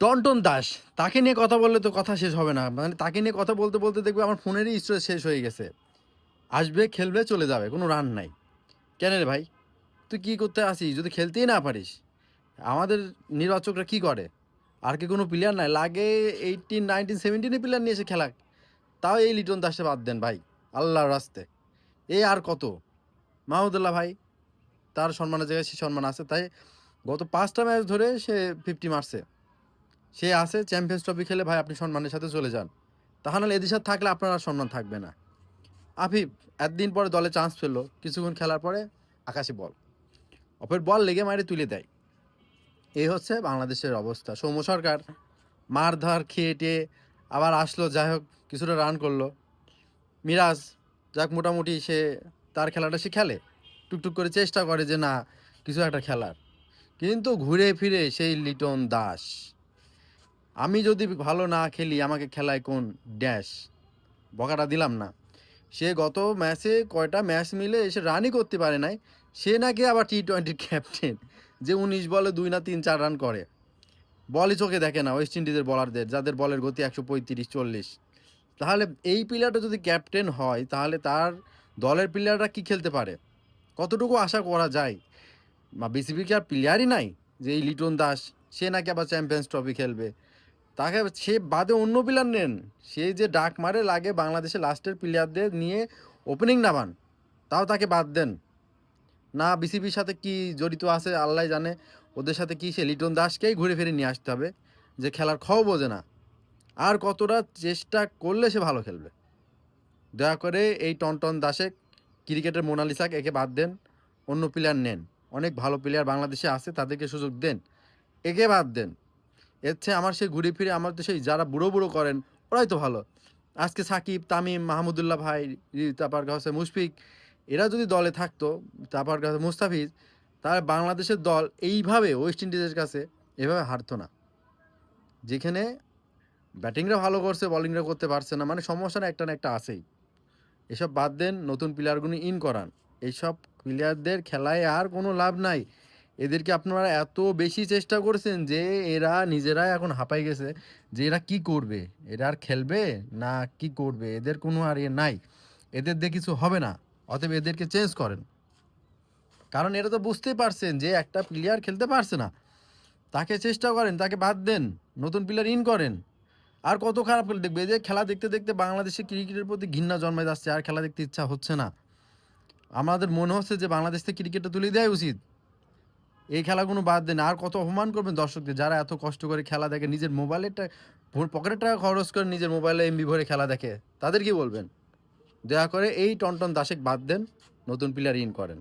টনটন দাস, তাকে নিয়ে কথা বললে তো কথা শেষ হবে না। মানে তাকে নিয়ে কথা বলতে বলতে দেখবে আমার ফোনেরই স্টোরেজ শেষ হয়ে গেছে। আসবে, খেলবে, চলে যাবে, কোনো রান নাই। কেন রে ভাই? তুই কী করতে আসিস? যদি খেলতেই না পারিস, আমাদের নির্বাচকরা কি করে? আর কি কোনো প্লেয়ার নাই? লাগে এইটিন নাইনটিন সেভেন্টিনে প্লেয়ার নিয়ে এসে খেলাক। তাও এই লিটন দাসে বাদ দেন ভাই, আল্লাহর রাস্তে। এ আর কত? মাহমুদুল্লাহ ভাই, তার সম্মানের জায়গায় সে সম্মান আছে। তাই গত পাঁচটা ম্যাচ ধরে সে ফিফটি মারছে। সে আছে চ্যাম্পিয়ন্স ট্রফি খেলে ভাই আপনি সম্মানের সাথে চলে যান। তাহলে এদের সাথে থাকলে আপনার আর সম্মান থাকবে না। আফিফ একদিন পরে দলে চান্স পেল, কিছুক্ষণ খেলার পরে আকাশে বল। অপের বল লেগে মারে তুলে দেয়। এই হচ্ছে বাংলাদেশের অবস্থা। সৌম্য সরকার মারধার, খেয়ে টেয়ে আবার আসলো, যাই হোক, কিছুটা রান করল। মিরাজ, যাক, মোটামুটি সে তার খেলাটা সে খেলে। টুকটুক করে চেষ্টা করে যে, না, কিছু একটা খেলার। কিন্তু ঘুরে ফিরে সেই লিটন দাস আমি যদি ভালো না খেলি, আমাকে খেলায় কোন ড্যাশ বকাটা দিলাম না। সে গত ম্যাচে কয়টা ম্যাচ মিলে এসে রানই করতে পারে নাই। সে নাকি আবার টি টোয়েন্টির ক্যাপ্টেন যে উনিশ বলে দুই না তিন চার রান করে। বলই চোখে দেখে না ওয়েস্ট ইন্ডিজের বলারদের যাদের বলের গতি একশো পঁয়ত্রিশ, চল্লিশ। তাহলে এই প্লেয়ারটা যদি ক্যাপ্টেন হয়, তাহলে তার দলের প্লেয়াররা কি খেলতে পারে? কতটুকু আশা করা যায়? বা বিসিবি কি আর প্লেয়ারই নাই? যে এই লিটন দাস, সে নাকি আবার চ্যাম্পিয়ন্স ট্রফি খেলবে। তাকে সে বাদে অন্য প্লেয়ার নেন। সে যে ডাক মারে লাগে বাংলাদেশে লাস্টের প্লেয়ারদের নিয়ে ওপেনিং নামান, তাও তাকে বাদ দেন। না বিসিবির সাথে কি জড়িত আছে আল্লাহ জানে। ওদের সাথে কি সে লিটন দাসকেই ঘুরে ফিরে নিয়ে আসতে হবে, যে খেলার খাও বোঝে না। আর কতটা চেষ্টা করলে সে ভালো খেলবে। দয়া করে এই টনটন দাসে ক্রিকেটের মোনালিসাকে একে বাদ দেন, অন্য প্লেয়ার নেন। অনেক ভালো প্লেয়ার বাংলাদেশে আছে, তাদেরকে সুযোগ দেন। একে বাদ দেন। এর চেয়ে আমার সেই ঘুরে ফিরে আমার তো সেই যারা বুড়ো বুড়ো করেন, ওরাই তো ভালো। আজকে সাকিব, তামিম, মাহমুদুল্লাহ ভাই, তারপর কাছে মুশফিক, এরা যদি দলে থাকতো, তারপর কাছে মুস্তাফিজ তাহলে বাংলাদেশের দল এইভাবে ওয়েস্ট ইন্ডিজের কাছে এভাবে হারতো না। যেখানে ব্যাটিংরা ভালো করছে বলিংরা করতে পারছে না মানে সমস্যা না, একটা না একটা আছেই। এসব বাদ দেন, নতুন প্লেয়ারগুলো ইন করান। এইসব প্লেয়ারদের খেলায় আর কোনো লাভ নাই। এদেরকে আপনারা এত বেশি চেষ্টা করছেন যে এরা নিজেরাই এখন হাঁপাই গেছে যে এরা কি করবে? এরা আর খেলবে? না, কি করবে? এদের কোনো আর ইয়ে নাই। এদের দিয়ে কিছু হবে না। অতএব এদেরকে চেঞ্জ করেন। কারণ এরা তো বুঝতেই পারছেন যে একটা প্লেয়ার খেলতে পারছে না। তাকে চেষ্টা করেন, তাকে বাদ দেন, নতুন প্লেয়ার ইন করেন। আর কত খারাপ খেলে দেখবে। যে খেলা দেখতে দেখতে বাংলাদেশে ক্রিকেটের প্রতি ঘৃণা জন্মে যাচ্ছে, আর খেলা দেখতে ইচ্ছা হচ্ছে না। আমাদের মনে হচ্ছে যে বাংলাদেশ থেকে ক্রিকেটটা তুলে দেওয়া উচিত। এই খেলাগুলো বাদ দেন, আর কত অপমান করবেন দর্শকদের? যারা এত কষ্ট করে খেলা দেখে, নিজের মোবাইলেরটা পকেটের টাকা খরচ করে নিজের মোবাইলে এমবি ভরে খেলা দেখে, তাদের কি বলবেন? দয়া করে এই টনটন দাসেক বাদ দেন, নতুন প্লেয়ার ইন করেন।